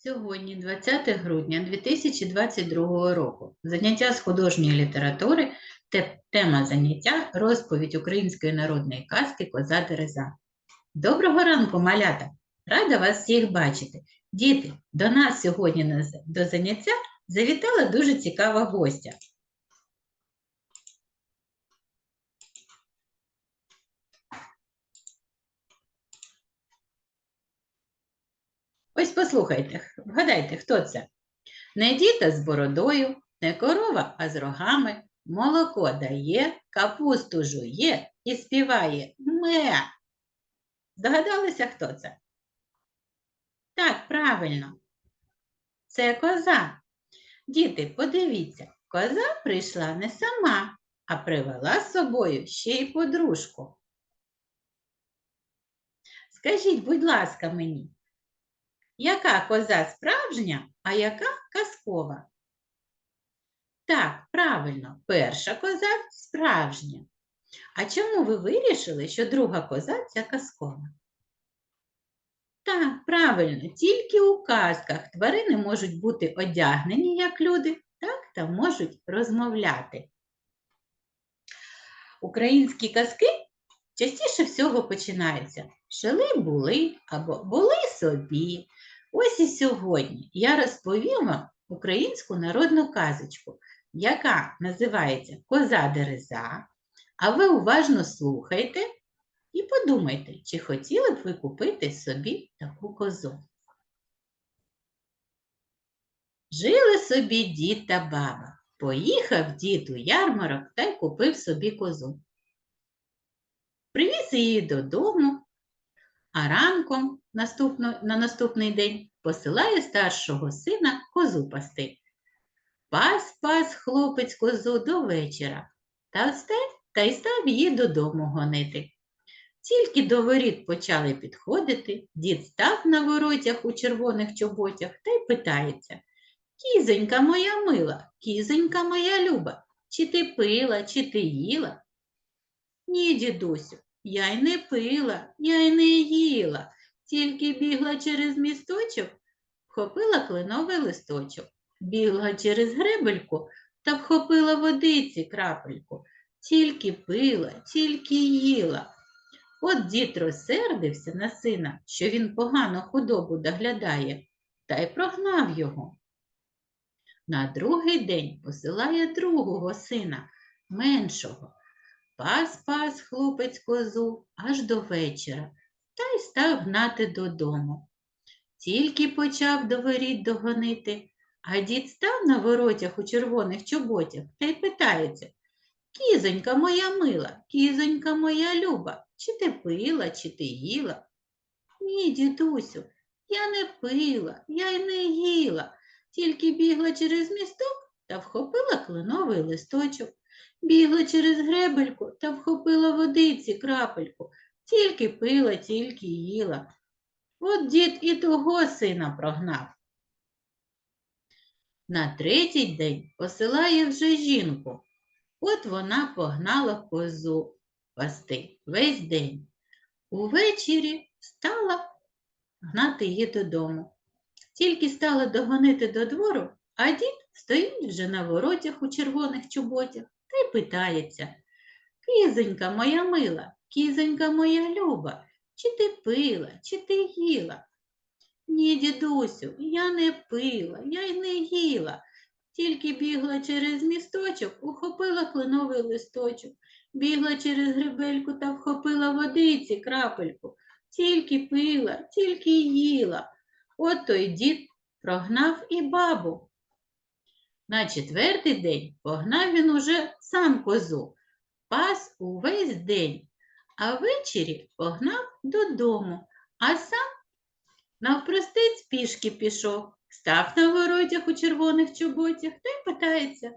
Сьогодні, 20 грудня 2022 року, заняття з художньої літератури, те- тема заняття розповідь української народної казки Коза Дереза. Доброго ранку, малята! Рада вас всіх бачити. Діти, до нас сьогодні до заняття завітала дуже цікава гостя. Ось послухайте, вгадайте, хто це? Не діта з бородою, не корова, а з рогами, молоко дає, капусту жує і співає ме. Здогадалися, хто це? Так, правильно. Це коза. Діти, подивіться, коза прийшла не сама, а привела з собою ще й подружку. Скажіть, будь ласка, мені, яка коза справжня, а яка казкова? Так, правильно, перша коза справжня. А чому ви вирішили, що друга коза ця казкова? Так, правильно, тільки у казках тварини можуть бути одягнені, як люди, так та можуть розмовляти. Українські казки частіше всього починаються жили були або були собі. Ось і сьогодні я розповім вам українську народну казочку, яка називається Коза Дереза. А ви уважно слухайте і подумайте, чи хотіли б ви купити собі таку козу. Жили собі дід та баба. Поїхав дід у ярмарок та й купив собі козу. Привіз її додому, а ранком наступно, на наступний день посилає старшого сина козу пасти. Пас пас хлопець козу до вечора та, став, та й став її додому гонити. Тільки до воріт почали підходити, дід став на воротях у червоних чоботях та й питається. Кізонька моя мила, кізонька моя люба, чи ти пила, чи ти їла? Ні, дідусю, я й не пила, я й не їла, тільки бігла через місточок, вхопила кленовий листочок, бігла через гребельку та вхопила водиці крапельку, тільки пила, тільки їла. От дід розсердився на сина, що він погано худобу доглядає, та й прогнав його. На другий день посилає другого сина, меншого. Пас пас хлопець козу аж до вечора та й став гнати додому. Тільки почав до воріт догонити, а дід став на воротях у червоних чоботях та й питається Кізонька моя мила, кізонька моя люба, чи ти пила, чи ти їла? Ні, дідусю, я не пила, я й не їла, тільки бігла через місток та вхопила кленовий листочок, бігла через гребельку та вхопила водиці крапельку, тільки пила, тільки їла. От дід і того сина прогнав. На третій день посилає вже жінку. От вона погнала козу пасти весь день. Увечері стала гнати її додому. Тільки стала догонити до двору, а дід стоїть вже на воротях у червоних чоботях та й питається. Кізонька моя мила, кізонька моя люба, чи ти пила, чи ти їла? Ні, дідусю, я не пила, я й не їла. Тільки бігла через місточок, ухопила кленовий листочок, бігла через гребельку та вхопила водиці крапельку. Тільки пила, тільки їла. От той дід прогнав і бабу. На четвертий день погнав він уже сам козу, пас увесь день, а ввечері погнав додому, а сам навпростець пішки пішов, став на воротях у червоних чоботях та й питається.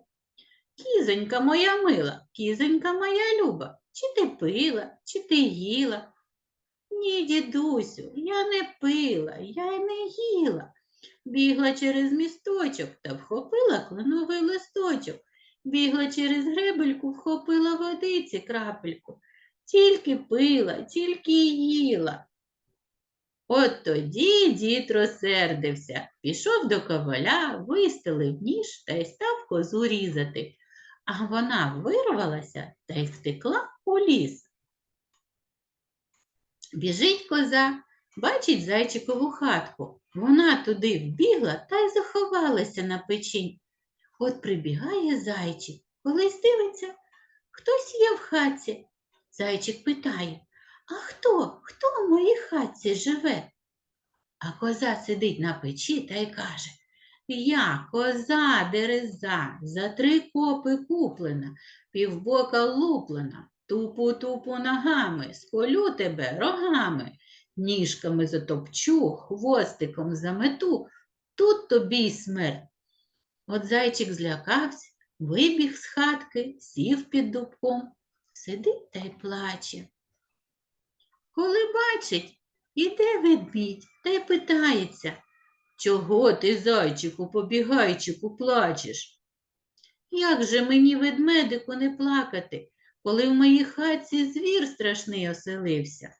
Кізонька моя мила, кізонька моя люба, чи ти пила, чи ти їла? Ні, дідусю, я не пила, я й не їла. Бігла через місточок та вхопила кленовий листочок, бігла через гребельку, вхопила водиці крапельку. Тільки пила, тільки їла. От тоді дід розсердився, пішов до коваля, вистелив ніж та й став козу різати. А вона вирвалася та й втекла у ліс. Біжить коза, бачить зайчикову хатку. Вона туди вбігла та й заховалася на печі. От прибігає зайчик, колись дивиться, хтось є в хатці. Зайчик питає, а хто? Хто в моїй хатці живе? А коза сидить на печі та й каже Я коза дереза, за три копи куплена, півбока луплена, тупу-тупу ногами, сколю тебе рогами, ніжками затопчу, хвостиком замету, тут тобі й смерть. От зайчик злякався, вибіг з хатки, сів під дубком, сидить та й плаче. Коли бачить, іде ведмідь та й питається, чого ти, зайчику, побігайчику, плачеш? Як же мені, ведмедику, не плакати, коли в моїй хатці звір страшний оселився?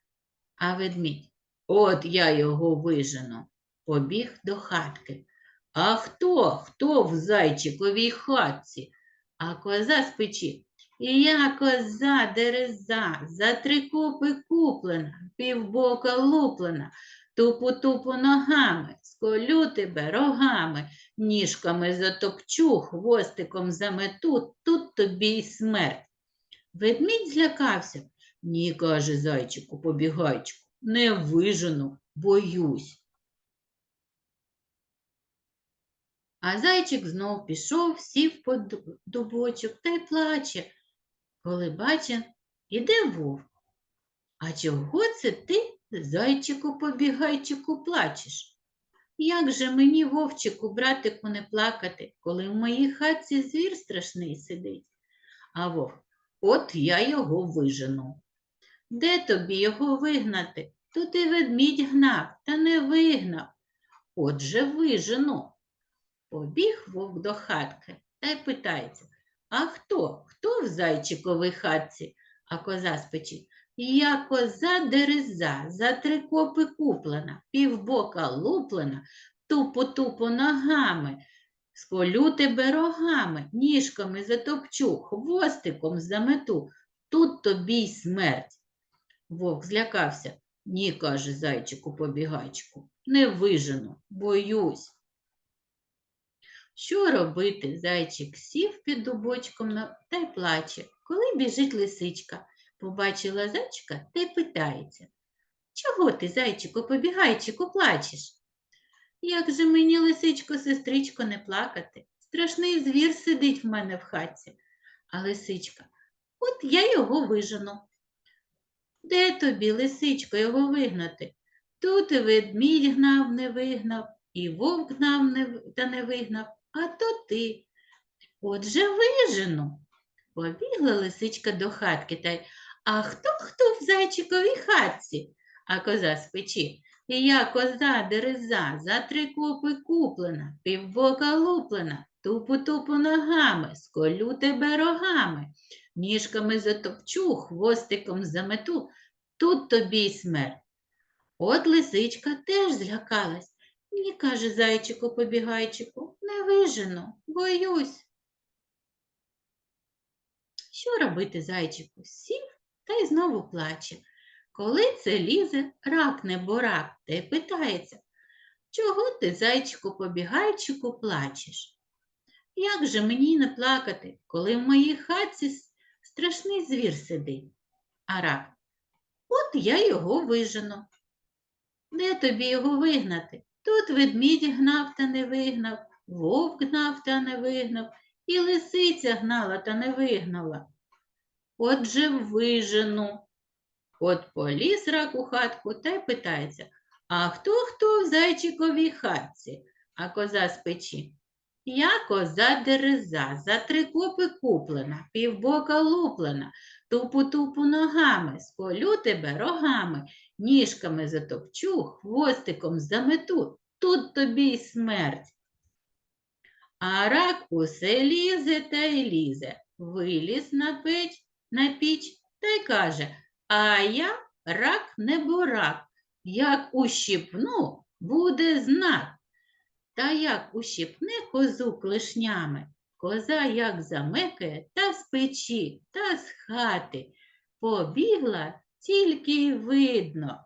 А ведмідь, от я його вижену, побіг до хатки. А хто, хто в зайчиковій хатці? А коза з печі. І я коза дереза, за три купи куплена, півбока луплена, тупу-тупу ногами, сколю тебе рогами, ніжками затопчу, хвостиком замету, тут тобі й смерть. Ведмідь злякався. Ні, каже зайчику, побігайчику, не вижену, боюсь. А зайчик знов пішов, сів по дубочок та й плаче, коли бачить, іде вовк. А чого це ти, зайчику побігайчику, плачеш? Як же мені, вовчику, братику, не плакати, коли в моїй хатці звір страшний сидить? А вовк, от я його вижену. Де тобі його вигнати? Тут і ведмідь гнав, та не вигнав. Отже, вижену. Побіг вовк до хатки та й питається, а хто? Хто в зайчиковій хатці? А коза печі. Я коза дереза, за три копи куплена, півбока луплена, тупо-тупо ногами, сколю тебе рогами, ніжками затопчу, хвостиком замету, тут тобі й смерть. Вовк злякався. Ні, каже зайчику побігайчику, не вижену, боюсь. Що робити? Зайчик сів під дубочком та й плаче. Коли біжить лисичка, побачила зайчика та й питається. Чого ти, зайчику, побігайчику, плачеш? Як же мені, лисичко, сестричко, не плакати? Страшний звір сидить в мене в хатці. А лисичка, от я його вижену. Де тобі, лисичко, його вигнати? Тут і ведмідь гнав, не вигнав, і вовк гнав не, та не вигнав, а то ти. Отже, вижену. Побігла лисичка до хатки та й А хто хто в зайчиковій хатці? А коза з печі. Я коза дереза, за три копи куплена, півбока луплена, тупу-тупу ногами, сколю тебе рогами, ніжками затопчу, хвостиком замету, тут тобі й смерть. От лисичка теж злякалась. Ні, каже зайчику побігайчику, не вижену, боюсь. Що робити зайчику? Сів та й знову плаче. Коли це лізе, рак не борак, та й питається, чого ти, зайчику побігайчику, плачеш? Як же мені не плакати, коли в моїй хатці страшний звір сидить? А рак, от я його вижену. Де тобі його вигнати? Тут ведмідь гнав та не вигнав, вовк гнав та не вигнав, і лисиця гнала та не вигнала. Отже, вижену. От поліз рак у хатку та й питається, а хто хто в зайчиковій хатці? А коза з печі. Я коза дереза, за три копи куплена, півбока луплена, тупу-тупу ногами, сколю тебе рогами, ніжками затопчу, хвостиком замету, тут тобі й смерть. А рак усе лізе та й лізе, виліз на печ, на піч та й каже, а я рак не бурак, як ущипну, буде знак. Та як ущипне козу клешнями, коза як замекає та з печі, та з хати. Побігла тільки й видно.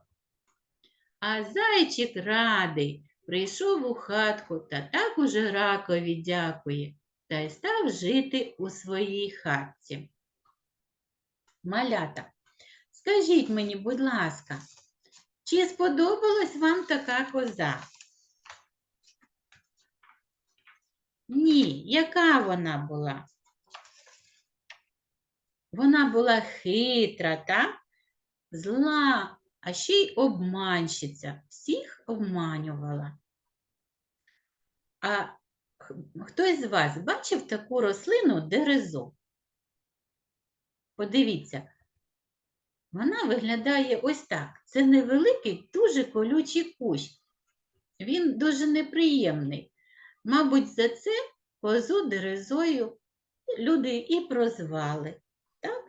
А зайчик радий, прийшов у хатку та так уже ракові дякує, та й став жити у своїй хатці. Малята, скажіть мені, будь ласка, чи сподобалась вам така коза? Ні, яка вона була? Вона була хитра, так? Зла, а ще й обманщиця. Всіх обманювала. А хтось з вас бачив таку рослину дерезу? Подивіться, вона виглядає ось так. Це невеликий, дуже колючий кущ. Він дуже неприємний. Мабуть, за це козу дерезою люди і прозвали. Так?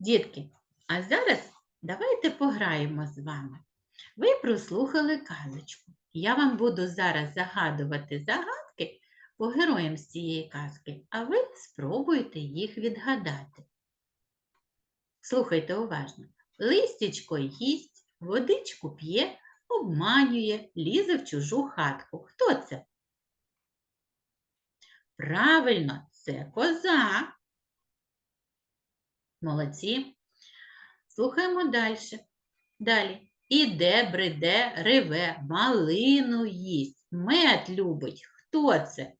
Дітки, а зараз давайте пограємо з вами. Ви прослухали казочку. Я вам буду зараз загадувати загадки по героям з цієї казки, а ви спробуйте їх відгадати. Слухайте уважно. Листячко їсть, водичку п'є, обманює, лізе в чужу хатку. Хто це? Правильно, це коза. Молодці. Слухаємо далі. Далі. Іде, бреде, реве, малину їсть, мед любить. Хто це?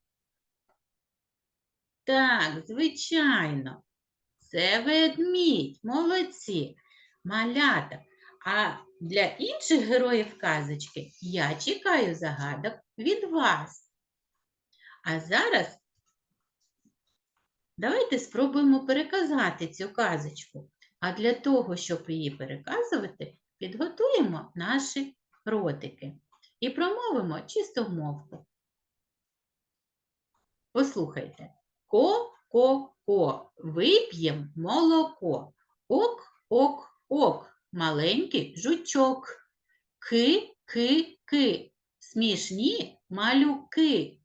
Так, звичайно. Це ведмідь. Молодці. Малята. А для інших героїв казочки я чекаю загадок від вас. А зараз давайте спробуємо переказати цю казочку. А для того, щоб її переказувати, підготуємо наші ротики і промовимо чистомовку. Послухайте. Ко-ко-ко, вип'єм молоко. Ок-ок-ок, маленький жучок. Ки-ки-ки, смішні малюки.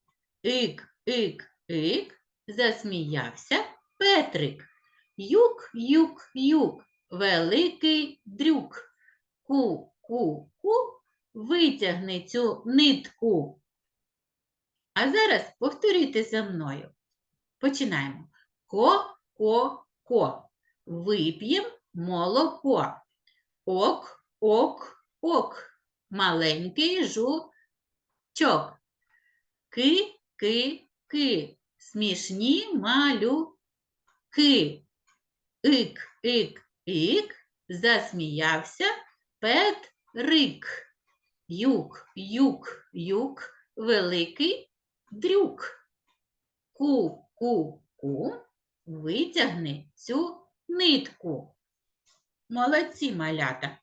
Ик-ик-ик, засміявся Петрик. Юк-юк-юк, великий дрюк. Ку-ку-ку, витягни цю нитку. А зараз повторюйте за мною. Починаємо. Ко-ко-ко. Вип'єм молоко. Ок, ок, ок. Маленький жучок. Ки, ки, ки. Смішні малюки. Ик, ик, ик. Засміявся Петрик. Юк, юк, юк. Великий дрюк. Ку, ку, ку. Витягни цю нитку. Молодці малята.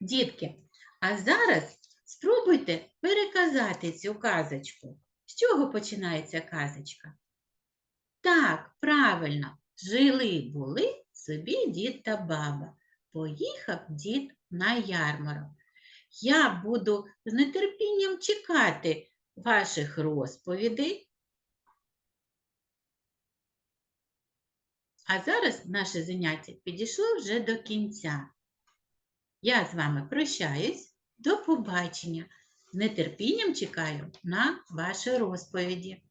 Дітки, а зараз спробуйте переказати цю казочку. З чого починається казочка? Так, правильно, жили були собі дід та баба. Поїхав дід на ярмарок. Я буду з нетерпінням чекати ваших розповідей. А зараз наше заняття підійшло вже до кінця. Я з вами прощаюсь. До побачення. Нетерпінням чекаю на ваші розповіді.